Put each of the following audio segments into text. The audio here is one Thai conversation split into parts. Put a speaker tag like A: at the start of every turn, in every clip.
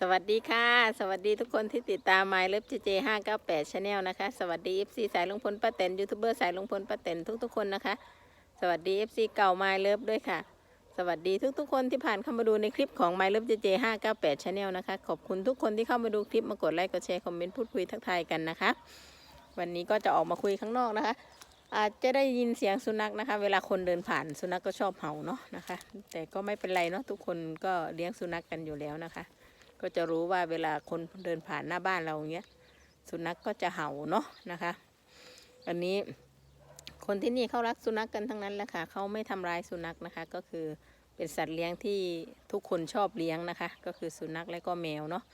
A: สวัสดีค่ะ สวัสดีทุกคนที่ติดตาม My l o v e JJ 598 Channel นลนะคะ สวัสดี FC สายลุงพลป้าแตนยูทูบเบอร์สายลุงพลป้าแตนทุกๆคนนะคะ สวัสดี FC เก่า My l o v e ด้วยค่ะ สวัสดีทุกๆคนที่ผ่านเข้ามาดูในคลิปของ My l o v e JJ 598 Channel นลนะคะ ขอบคุณทุกคนที่เข้ามาดูคลิปมากดไลค์กดแชร์คอมเมนต์พูดคุยทักทายกันนะคะ วันนี้ก็จะออกมาคุยข้างนอกนะคะ อาจจะได้ยินเสียงสุนัขนะคะ เวลาคนเดินผ่านสุนัขก็ชอบเห่าเนาะนะคะ แต่ก็ไม่เป็นไรเนาะทุกคนก็เลี้ยงสุนัขกันอยู่แล้วนะคะ ก็จะรู้ว่าเวลาคนเดินผ่านหน้าบ้านเราอย่างเงี้ย สุนัขกก็จะเห่าเนาะนะคะ อันนี้คนที่นี่เขารักสุนัขกกันทั้งนั้นแหละค่ะเขาไม่ทำร้ายสุนัขนะคะ ก็คือเป็นสัตว์เลี้ยงที่ทุกคนชอบเลี้ยงนะคะ ก็คือสุนัขและก็แมวเนาะ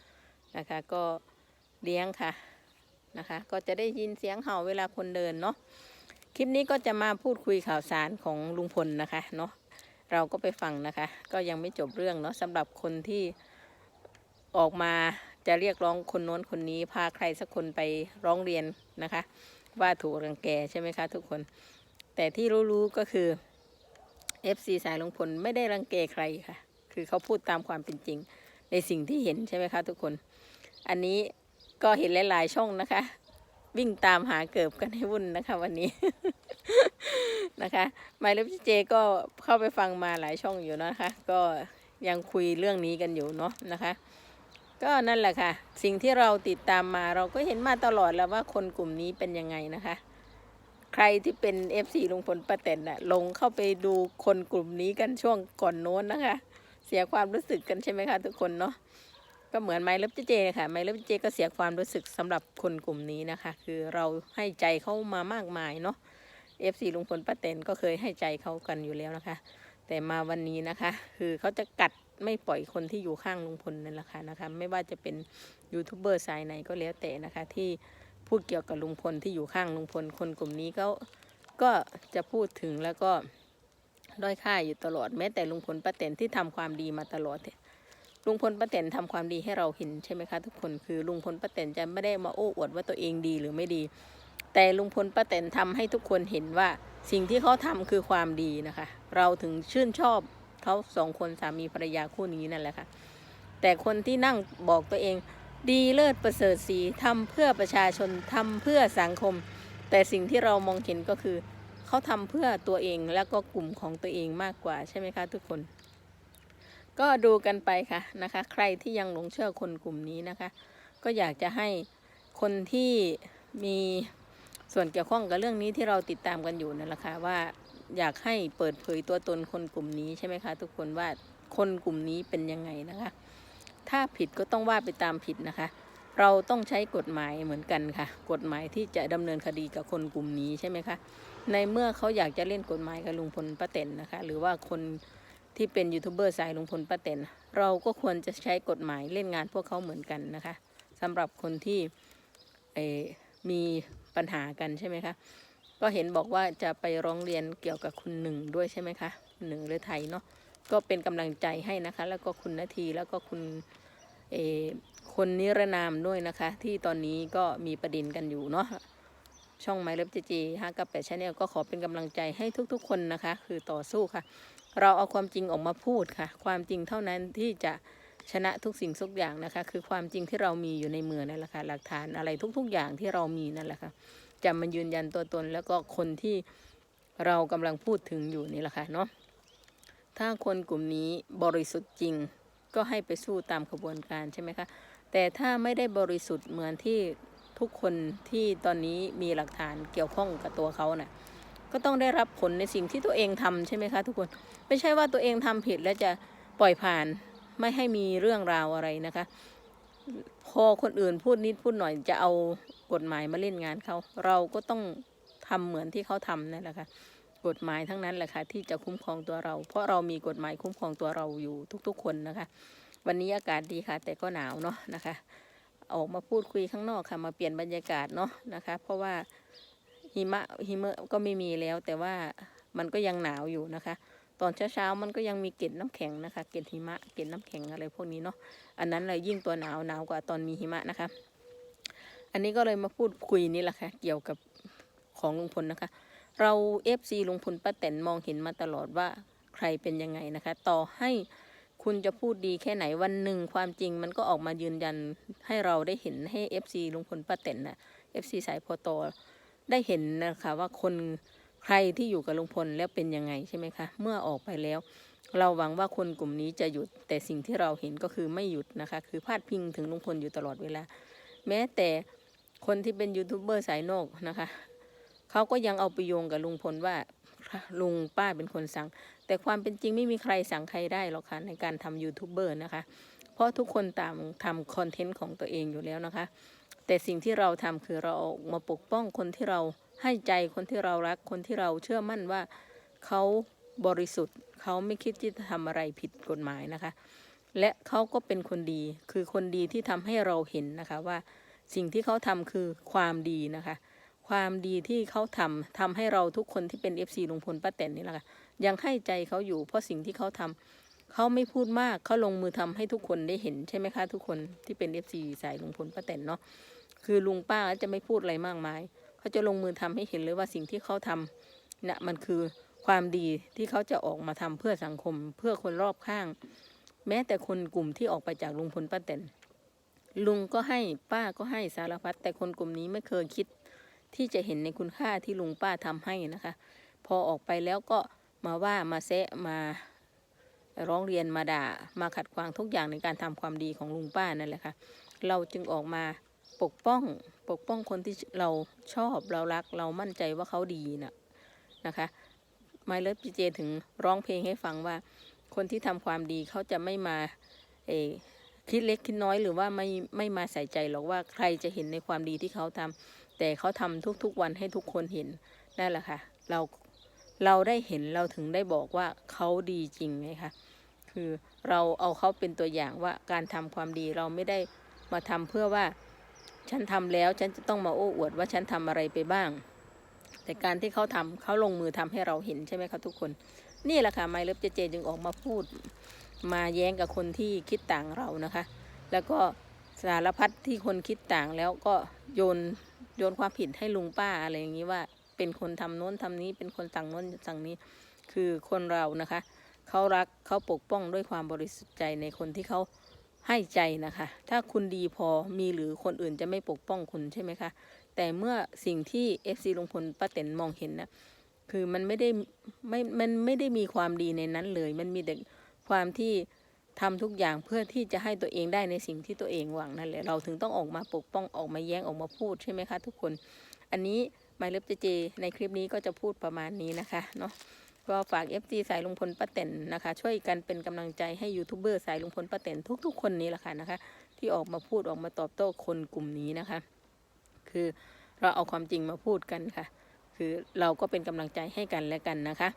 A: นะคะก็เลี้ยงค่ะนะคะ ก็จะได้ยินเสียงเห่าเวลาคนเดินเนาะคลิปนี้ก็จะมาพูดคุยข่าวสารของลุงพลนะคะเนาะเราก็ไปฟังนะคะ ก็ยังไม่จบเรื่องเนาะสำหรับคนที่ ออกมาจะเรียกร้องคนโน้นคนนี้พาใครสักคนไปร้องเรียนนะคะ ว่าถูกรังแกใช่ไหมคะทุกคน แต่ที่รู้ๆก็คือ FC สายลุงพลไม่ได้รังแกใครค่ะ คือเขาพูดตามความเป็นจริง ในสิ่งที่เห็นใช่ไหมคะทุกคน อันนี้ก็เห็นหลายๆช่องนะคะ วิ่งตามหาเกิบกันให้วุ่นนะคะวันนี้นะคะไมล์เลฟเจก็เข้าไปฟังมาหลายช่องอยู่นะคะ ก็ยังคุยเรื่องนี้กันอยู่เนาะนะคะ ก็นั่นแหละค่ะ สิ่งที่เราติดตามมาเราก็เห็นมาตลอดแล้วว่าคนกลุ่มนี้เป็นยังไงนะคะ ใครที่เป็น FC ลุงพลป้าแตนน่ะลงเข้าไปดูคนกลุ่มนี้กันช่วงก่อนโน้นนะคะ เสียความรู้สึกกันใช่ไหมคะทุกคนเนาะก็เหมือนไมล์เลฟเจค่ะไมล์เลฟเจก็เสียความรู้สึกสำหรับคนกลุ่มนี้นะคะ คือเราให้ใจเขามามากมายเนาะ FC ลุงพลป้าแตนก็เคยให้ใจเขากันอยู่แล้วนะคะ แต่มาวันนี้นะคะ คือเขาจะกัด ไม่ปล่อยคนที่อยู่ข้างลุงพลนั่นแหละค่ะนะคะ ไม่ว่าจะเป็นยูทูบเบอร์สายไหนก็แล้วแต่นะคะ ที่พูดเกี่ยวกับลุงพลที่อยู่ข้างลุงพล คนกลุ่มนี้ก็ก็จะพูดถึงแล้วก็ด้อยค่าอยู่ตลอดแม้แต่ลุงพลป้าแตนที่ทำความดีมาตลอดลุงพลป้าแตนทำความดีให้เราเห็นใช่ไหมคะ ทุกคนคือลุงพลป้าแตนจะไม่ได้มาโอ้อวดว่าตัวเองดีหรือไม่ดี แต่ลุงพลป้าแตนทำให้ทุกคนเห็นว่าสิ่งที่เขาทำคือความดีนะคะ เราถึงชื่นชอบ เขาสองคนสามีภรรยาคู่นี้นั่นแหละค่ะ แต่คนที่นั่งบอกตัวเอง ดีเลิศประเสริฐสีทำเพื่อประชาชนทำเพื่อสังคม แต่สิ่งที่เรามองเห็นก็คือ เขาทำเพื่อตัวเองแล้วก็กลุ่มของตัวเองมากกว่าใช่ไหมคะทุกคน ก็ดูกันไปค่ะนะคะ ใครที่ยังหลงเชื่อคนกลุ่มนี้นะคะ ก็อยากจะให้คนที่มีส่วนเกี่ยวข้องกับเรื่องนี้ที่เราติดตามกันอยู่นั่นแหละค่ะว่า อยากให้เปิดเผยตัวตนคนกลุ่มนี้ใช่ไหมคะทุกคนว่าคนกลุ่มนี้เป็นยังไงนะคะ ถ้าผิดก็ต้องว่าไปตามผิดนะคะ เราต้องใช้กฎหมายเหมือนกันค่ะ กฎหมายที่จะดำเนินคดีกับคนกลุ่มนี้ใช่ไหมคะ ในเมื่อเขาอยากจะเล่นกฎหมายกับลุงพลป้าแตนนะคะ หรือว่าคนที่เป็นยูทูบเบอร์สายลุงพลป้าแตนเราก็ควรจะใช้กฎหมายเล่นงานพวกเขาเหมือนกันนะคะสำหรับคนที่มีปัญหากันใช่ไหมคะ ก็เห็นบอกว่าจะไปร้องเรียนเกี่ยวกับคุณหนึ่งด้วยใช่ไหมคะหนึ่งหรือไทยเนาะก็เป็นกำลังใจให้นะคะ แล้วก็คุณนาทีแล้วก็คุณเอคนนิรนามด้วยนะคะ ที่ตอนนี้ก็มีประเด็นกันอยู่เนาะช่องไมล์เล็บจีห้ากับแปดชาแนลก็ขอเป็นกำลังใจให้ทุกๆ คนนะคะ คือต่อสู้ค่ะ เราเอาความจริงออกมาพูดค่ะ ความจริงเท่านั้นที่จะชนะทุกสิ่งทุกอย่างนะคะ คือความจริงที่เรามีอยู่ในมือนั่นแหละค่ะหลักฐานอะไรทุกๆ อย่างที่เรามีนั่นแหละค่ะ จะมายืนยันตัวตน แล้วก็คนที่เรากำลังพูดถึงอยู่นี่แหละค่ะเนาะถ้าคนกลุ่มนี้บริสุทธิ์จริง ก็ให้ไปสู้ตามขบวนการใช่ไหมคะแต่ถ้าไม่ได้บริสุทธิ์เหมือนที่ทุกคนที่ตอนนี้มีหลักฐานเกี่ยวข้องกับตัวเขาน่ะก็ต้องได้รับผลในสิ่งที่ตัวเองทำใช่ไหมคะทุกคนไม่ใช่ว่าตัวเองทำผิดแล้วจะปล่อยผ่านไม่ให้มีเรื่องราวอะไรนะคะ พอคนอื่นพูดนิดพูดหน่อยจะเอา กฎหมายมาเล่นงานเขาเราก็ต้องทำเหมือนที่เขาทำนั่นแหละค่ะกฎหมายทั้งนั้นแหละค่ะที่จะคุ้มครองตัวเรา เพราะเรามีกฎหมายคุ้มครองตัวเราอยู่ทุกๆ คนนะคะ วันนี้อากาศดีค่ะ แต่ก็หนาวเนาะนะคะ ออกมาพูดคุยข้างนอกค่ะ มาเปลี่ยนบรรยากาศเนาะนะคะ เพราะว่าหิมะหิมะก็ไม่มีแล้ว แต่ว่ามันก็ยังหนาวอยู่นะคะ ตอนเช้าๆมันก็ยังมีเกล็ดน้ำแข็งนะคะ เกล็ดหิมะเกล็ดน้ำแข็งอะไรพวกนี้เนาะอันนั้นเลยยิ่งตัวหนาวหนาวกว่าตอนมีหิมะนะคะ อันนี้ก็เลยมาพูดคุยนี่แหละค่ะ เกี่ยวกับของลุงพลนะคะ เราเอฟซีลุงพลป้าแตนมองเห็นมาตลอดว่าใครเป็นยังไงนะคะ ต่อให้คุณจะพูดดีแค่ไหนวันหนึ่งความจริงมันก็ออกมายืนยันให้เราได้เห็นให้ FC ลุงพลป้าแตนนะ FC สายพอตอได้เห็นนะคะว่าคนใครที่อยู่กับลุงพลแล้วเป็นยังไงใช่ไหมคะ เมื่อออกไปแล้ว เราหวังว่าคนกลุ่มนี้จะหยุด แต่สิ่งที่เราเห็นก็คือไม่หยุดนะคะ คือพาดพิงถึงลุงพลอยู่ตลอดเวลา แม้แต่ คนที่เป็นยูทูบเบอร์สายนอกนะคะเขาก็ยังเอาไปโยงกับลุงพลว่าลุงป้าเป็นคนสั่ง แต่ความเป็นจริงไม่มีใครสั่งใครได้หรอกค่ะในการทำยูทูบเบอร์นะคะ เพราะทุกคนตางทำคอนเทนต์ของตัวเองอยู่แล้วนะคะ แต่สิ่งที่เราทำคือเราออกมาปกป้องคนที่เราให้ใจคนที่เรารักคนที่เราเชื่อมั่นว่าเขาบริสุทธิ์เขาไม่คิดที่จะทำอะไรผิดกฎหมายนะคะ และเขาก็เป็นคนดีคือคนดีที่ทำให้เราเห็นนะคะว่า สิ่งที่เขาทำคือความดีนะคะ ความดีที่เขาทำทำให้เราทุกคนที่เป็น FC ลุงพลป้าแตนนี่แหละค่ะยังให้ใจเขาอยู่ เพราะสิ่งที่เขาทำเขาไม่พูดมากเขาลงมือทำให้ทุกคนได้เห็นใช่ไหมคะทุกคนที่เป็น FC สายลุงพลป้าแตนเนาะคือลุงป้าจะไม่พูดอะไรมากมายเขาจะลงมือทำให้เห็นเลยว่าสิ่งที่เขาทำนะมันคือความดีที่เขาจะออกมาทำเพื่อสังคม เพื่อคนรอบข้าง แม้แต่คนกลุ่มที่ออกไปจากลุงพลป้าแตน ลุงก็ให้ป้าก็ให้สารพัดแต่คนกลุ่มนี้ไม่เคยคิด ที่จะเห็นในคุณค่าที่ลุงป้าทำให้นะคะ พอออกไปแล้วก็มาว่ามาแซะมาร้องเรียนมาด่ามาขัดขวางทุกอย่างในการทำความดีของลุงป้านั่นแหละค่ะเราจึงออกมาปกป้องปกป้องคนที่เราชอบเรารัก เรามั่นใจว่าเขาดีนะนะคะไมเลิฟจีเจถึงร้องเพลงให้ฟังว่า คนที่ทำความดีเขาจะไม่มาเออ คิดเล็กคิดน้อยหรือว่าไม่ไม่มาใส่ใจหรอกว่าใครจะเห็นในความดีที่เขาทำแต่เขาทำทุกๆวันให้ทุกคนเห็นนั่นแหละค่ะ เราเราได้เห็นเราถึงได้บอกว่าเขาดีจริงไงคะคือเราเอาเขาเป็นตัวอย่างว่าการทำความดีเราไม่ได้มาทำเพื่อว่าฉันทำแล้วฉันจะต้องมาโอ้อวดว่าฉันทำอะไรไปบ้าง แต่การที่เขาทำเขาลงมือทำให้เราเห็นใช่ไหมคะทุกคน นี่แหละค่ะไมเลิฟเจเจจึงออกมาพูด มาแย้งกับคนที่คิดต่างเรานะคะ แล้วก็สารพัดที่คนคิดต่างแล้วก็โยนโยนความผิดให้ลุงป้าอะไรอย่างนี้ว่าเป็นคนทำโน้นทำนี้เป็นคนสั่งโน้นสั่งนี้คือคนเรานะคะเขารักเขาปกป้องด้วยความบริสุทธิ์ใจในคนที่เขาให้ใจนะคะ ถ้าคุณดีพอมีหรือคนอื่นจะไม่ปกป้องคุณใช่ไหมคะ แต่เมื่อสิ่งที่ FC ลุงพลป้าแตนมองเห็นนะคือมันไม่ได้ไม่มันไม่ได้มีความดีในนั้นเลย มันมีแต่ ความที่ทำทุกอย่างเพื่อที่จะให้ตัวเองได้ในสิ่งที่ตัวเองหวังนั่นแหละเราถึงต้องออกมาปกป้องออกมาแย้งออกมาพูดใช่ไหมคะทุกคน อันนี้ไมเลิฟเจเจ ในคลิปนี้ก็จะพูดประมาณนี้นะคะเนาะก็ฝาก FG สายลุงพลป้าแตนนะคะ ช่วยกันเป็นกำลังใจให้ยูทูบเบอร์สายลุงพลป้าแตนทุก ๆ คนนี้แหละค่ะนะคะ ที่ออกมาพูดออกมาตอบโต้คนกลุ่มนี้นะคะ คือเราเอาความจริงมาพูดกันค่ะ คือเราก็เป็นกำลังใจให้กันและกันนะคะ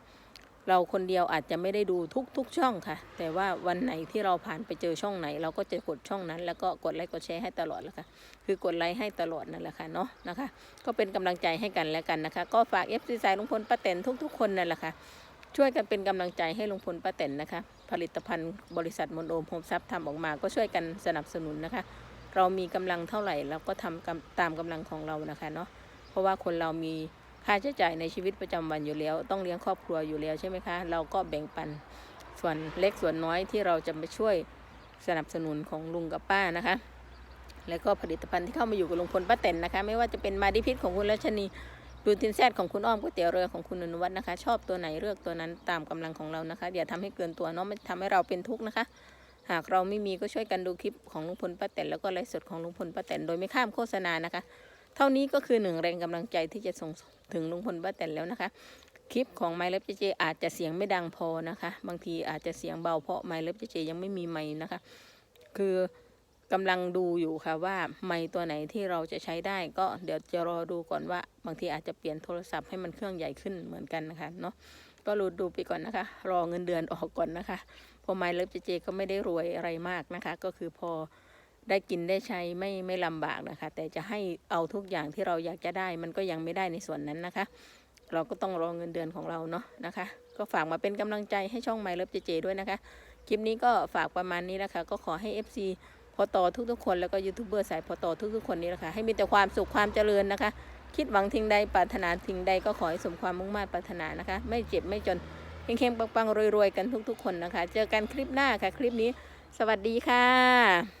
A: เราคนเดียวอาจจะไม่ได้ดูทุกๆช่องค่ะ แต่ว่าวันไหนที่เราผ่านไปเจอช่องไหน เราก็จะกดช่องนั้น แล้วก็กดไลค์กดแชร์ให้ตลอดแล้วค่ะ คือกดไลค์ให้ตลอดนั่นแหละค่ะเนาะนะคะ ก็เป็นกำลังใจให้กันและกันนะคะ ก็ฝาก FC สายลุงพลป้าแตนทุก ๆ คนนั่นแหละค่ะช่วยกันเป็นกำลังใจให้ลุงพลป้าแตนนะคะ ผลิตภัณฑ์บริษัทมนโอมโฮมซับทำออกมา ก็ช่วยกันสนับสนุนนะคะ เรามีกำลังเท่าไหร่เราก็ทำกำตามกำลังของเรานะคะเนาะเพราะว่าคนเรามี ค่าใช้จ่ายในชีวิตประจำวันอยู่แล้ว ต้องเลี้ยงครอบครัวอยู่แล้วใช่ไหมคะ เราก็แบ่งปันส่วนเล็กส่วนน้อยที่เราจะไปช่วยสนับสนุนของลุงกับป้านะคะ แล้วก็ผลิตภัณฑ์ที่เข้ามาอยู่กับลุงพลป้าแตนนะคะ ไม่ว่าจะเป็นมาดิพิษของคุณรัชนีดูทินแซดของคุณอ้อมก๋วยเตี๋ยวเรือของคุณอนุวัฒน์นะคะ ชอบตัวไหนเลือกตัวนั้นตามกำลังของเรานะคะอย่าทำให้เกินตัวเนาะไม่ทำให้เราเป็นทุกข์นะคะ หากเราไม่มีก็ช่วยกันดูคลิปของลุงพลป้าแตนแล้วก็ไลฟ์สดของลุงพลป้าแตนโดยไม่ข้ามโฆษณานะคะ เท่านี้ก็คือหนึ่งแรงกำลังใจที่จะส่งถึงลุงพลป้าแตนแล้วนะคะ คลิปของไมล์เล็บเจเจอาจจะเสียงไม่ดังพอนะคะ บางทีอาจจะเสียงเบาเพราะไมล์เล็บเจเจยังไม่มีไมค์นะคะ คือกำลังดูอยู่ค่ะว่าไมค์ตัวไหนที่เราจะใช้ได้ก็เดี๋ยวจะรอดูก่อนว่า บางทีอาจจะเปลี่ยนโทรศัพท์ให้มันเครื่องใหญ่ขึ้นเหมือนกันนะคะเนาะก็รูดูไปก่อนนะคะ รอเงินเดือนออกก่อนนะคะเพอไมล์เล็บเจเจก็ไม่ได้รวยอะไรมากนะคะ ก็คือพอ ได้กินได้ใช้ไม่ไม่ลำบากนะคะ แต่จะให้เอาทุกอย่างที่เราอยากจะได้ มันก็ยังไม่ได้ในส่วนนั้นนะคะ เราก็ต้องรอเงินเดือนของเราเนาะนะคะ ก็ฝากมาเป็นกำลังใจให้ช่องไมล์เลิฟเจเจด้วยนะคะ คลิปนี้ก็ฝากประมาณนี้นะคะ ก็ขอให้ FC พอต่อทุกๆคนแล้วก็ยูทูบเบอร์สายพอต่อทุกๆคนนี้นะคะให้มีแต่ความสุขความเจริญนะคะ คิดหวังทิ้งใดปรารถนาทิ้งใดก็ขอให้สมความมุ่งมั่นปรารถนานะคะ ไม่เจ็บไม่จนเฮงๆปังๆรวยๆกันทุกๆ คนนะคะ เจอกันคลิปหน้าค่ะ คลิปนี้ สวัสดีค่ะ